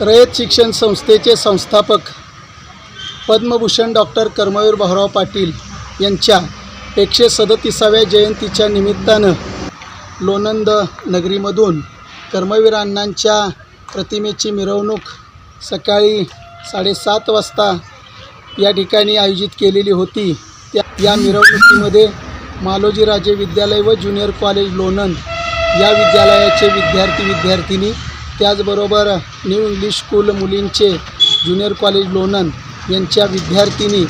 रयत शिक्षण संस्थेचे संस्थापक पद्मभूषण डॉक्टर कर्मवीर भाऊराव पाटील यांच्या एकशे सदतीसाव्या जयंतीच्या निमित्तानं लोणंद नगरीमधून कर्मवीर अण्णांच्या प्रतिमेची मिरवणूक सकाळी साडेसात वाजता या ठिकाणी आयोजित केलेली होती. त्या या मिरवणुकीमध्ये मालोजी राजे विद्यालय व ज्युनियर कॉलेज लोणंद या विद्यालयाचे विद्यार्थी विद्यार्थिनी त्याचबरोबर न्यू इंग्लिश स्कूल मुलींचे ज्युनियर कॉलेज लोणंद यांच्या विद्यार्थिनी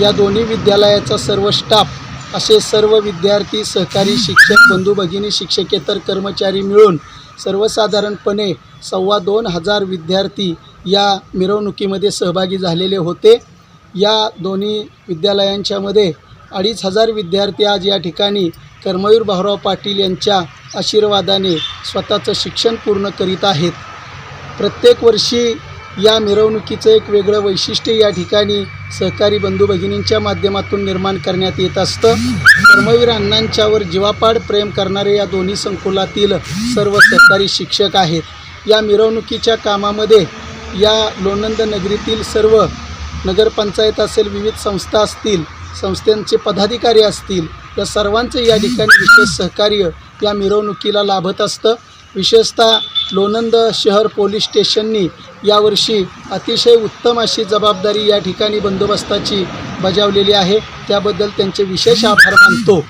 या दोन्ही विद्यालयाचा सर्व स्टाफ असे सर्व विद्यार्थी सहकारी शिक्षक बंधू भगिनी शिक्षकेतर कर्मचारी मिळून सर्वसाधारणपणे सव्वा दोन हजार विद्यार्थी या मिरवणुकीमध्ये सहभागी झालेले होते. या दोन्ही विद्यालयांच्यामध्ये अडीच हजार विद्यार्थी आज या ठिकाणी कर्मवीर भाऊराव पाटील यांच्या आशीर्वादाने स्वतःचं शिक्षण पूर्ण करीत आहेत. प्रत्येक वर्षी या मिरवणुकीचं एक वेगळं वैशिष्ट्य या ठिकाणी सहकारी बंधू भगिनींच्या माध्यमातून निर्माण करण्यात येत असतं. कर्मवीर अण्णांच्यावर जीवापाड प्रेम करणारे या दोन्ही संकुलातील सर्व सहकारी शिक्षक आहेत. या मिरवणुकीच्या कामामध्ये या लोणंद नगरीतील सर्व नगरपंचायत असेल विविध संस्था असतील संस्थांचे पदाधिकारी असतील या सर्वांचे या ठिकाणी विशेष सहकार्य या मिरवणुकीला लाभत असतं. विशेषतः लोणंद शहर पोलीस स्टेशननी यावर्षी अतिशय उत्तम अशी जबाबदारी या ठिकाणी बंदोबस्ताची बजावलेली आहे. त्याबद्दल त्यांचे विशेष आभार मानतो.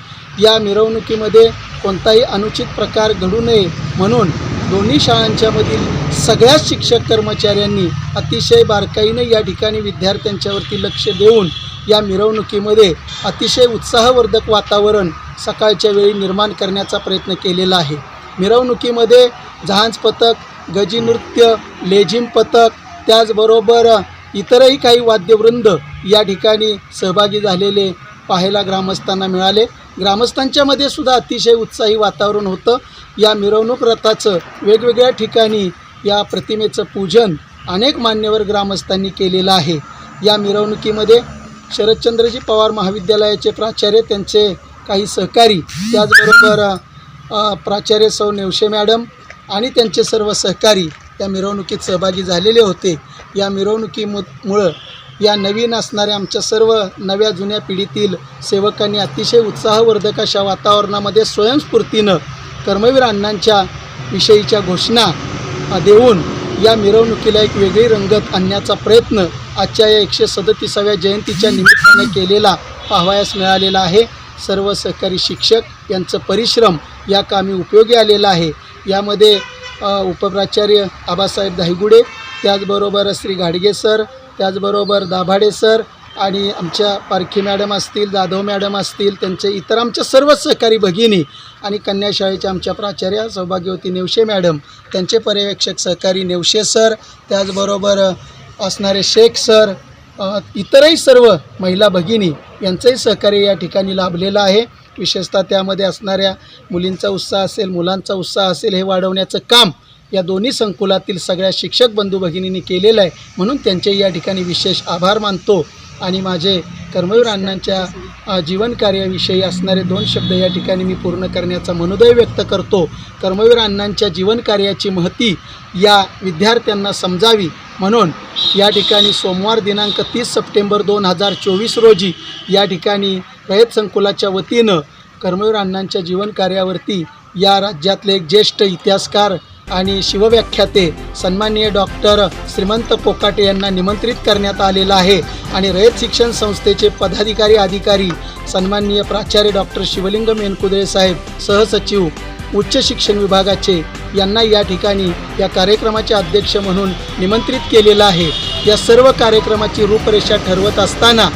या मिरवणुकीमध्ये कोणताही अनुचित प्रकार घडू नये म्हणून दोन्ही शाळांच्यामधील सगळ्याच शिक्षक कर्मचाऱ्यांनी अतिशय बारकाईने या ठिकाणी विद्यार्थ्यांच्यावरती लक्ष देऊन या मिरवणुकीमध्ये अतिशय उत्साहवर्धक वातावरण सकाळच्या वेळी निर्माण करण्याचा प्रयत्न केलेला आहे. मिरवणुकीमध्ये जहाज पथक गजी नृत्य लेझिम पथक त्याचबरोबर इतरही काही वाद्यवृंद या ठिकाणी सहभागी झालेले पाहायला ग्रामस्थांना मिळाले. ग्रामस्थांच्यामध्ये सुद्धा अतिशय उत्साही वातावरण होतं. या मिरवणूक रथाचं वेगवेगळ्या ठिकाणी या प्रतिमेचं पूजन अनेक मान्यवर ग्रामस्थांनी केलेलं आहे. या मिरवणुकीमध्ये शरदचंद्रजी पवार महाविद्यालयाचे प्राचार्य त्यांचे काही सहकारी त्याचबरोबर प्राचार्य सौ नेवशे मॅडम आणि त्यांचे सर्व सहकारी या मिरवणुकीत सहभागी झालेले होते. या मिरवणुकीमुळं या नवीन असणाऱ्या आमच्या सर्व नव्या जुन्या पिढीतील सेवकांनी अतिशय उत्साहवर्धक अशा वातावरणामध्ये स्वयंस्फूर्तीनं कर्मवीर अण्णांच्या विषयीच्या घोषणा देऊन या मिरवणुकीला एक वेगळी रंगत आणण्याचा प्रयत्न आजच्या या एकशे सदतीसाव्या जयंतीच्या निमित्ताने केलेला पाहावयास मिळालेला आहे. सर्व सहकारी शिक्षक यांचं परिश्रम या कामी उपयोगी आलेला आहे. यामध्ये उपप्राचार्य आबासाहेब दाहिगुडे त्याचबरोबर श्री घाडगे सर त्याचबरोबर दाभाडे सर आणि आमच्या पारखी मॅडम असतील जाधव मॅडम असतील त्यांचे इतर आमच्या सर्व सहकारी भगिनी आणि कन्याशाळेच्या आमच्या प्राचार्या सौभाग्यवती नेवशे मॅडम त्यांचे पर्यवेक्षक सहकारी नेवशे सर त्याचबरोबर असणारे शेख सर इतरही सर्व महिला भगिनी यांचंही सहकार्य या ठिकाणी लाभलेलं आहे. विशेषतः त्यामध्ये असणाऱ्या मुलींचा उत्साह असेल मुलांचा उत्साह असेल हे वाढवण्याचं काम या दोन्ही संकुलातील सगळ्या शिक्षक बंधू भगिनींनी केलेलं आहे. म्हणून त्यांचे या ठिकाणी विशेष आभार मानतो. आणि माझे कर्मवीर अण्णांच्या जीवनकार्याविषयी असणारे दोन शब्द या ठिकाणी मी पूर्ण करण्याचा मनोदय व्यक्त करतो. कर्मवीर अण्णांच्या जीवनकार्याची महती या विद्यार्थ्यांना समजावी म्हणून या ठिकाणी सोमवार दिनांक तीस सप्टेंबर दोन हजार चोवीस रोजी या ठिकाणी रयत संकुलाच्या वतीनं कर्मवीर अण्णांच्या जीवनकार्यावरती या राज्यातले एक ज्येष्ठ इतिहासकार आणि शिवव्याख्याते सन्माननीय डॉक्टर श्रीमंत पोकाटे यांना निमंत्रित करण्यात आलेलं आहे. आणि रयत शिक्षण संस्थेचे पदाधिकारी अधिकारी सन्माननीय प्राचार्य डॉक्टर शिवलिंग मेनकुदळे साहेब सहसचिव उच्च शिक्षण विभागाचे यांना या ठिकाणी या कार्यक्रमाचे अध्यक्ष म्हणून निमंत्रित केलेलं आहे. या सर्व कार्यक्रमाची रूपरेषा ठरवत असताना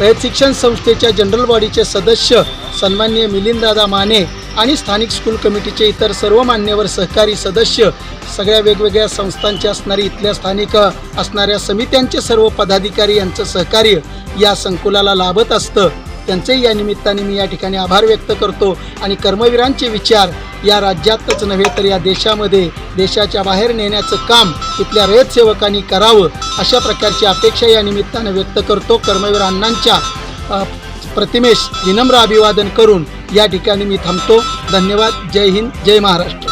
रयत शिक्षण संस्थेच्या जनरल बॉडीचे सदस्य सन्मान्य मिलिंददादा माने आणि स्थानिक स्कूल कमिटीचे इतर सर्व मान्यवर सहकारी सदस्य सगळ्या वेगवेगळ्या संस्थांचे असणारी इथल्या स्थानिक असणाऱ्या समित्यांचे सर्व पदाधिकारी यांचं सहकार्य या संकुलाला लाभत असतं. त्यांचेही या निमित्ताने मी या ठिकाणी आभार व्यक्त करतो आणि कर्मवीरांचे विचार या राज्यातच नव्हे तर या देशामध्ये देशाच्या बाहेर नेण्याचं काम इथल्या रयत सेवकांनी करावं अशा प्रकारची अपेक्षा या निमित्तानं व्यक्त करतो. कर्मवीर अण्णांच्या प्रतिमेश विनम्र अभिवादन करून या ठिकाणी मी थांबतो. धन्यवाद. जय हिंद. जय महाराष्ट्र.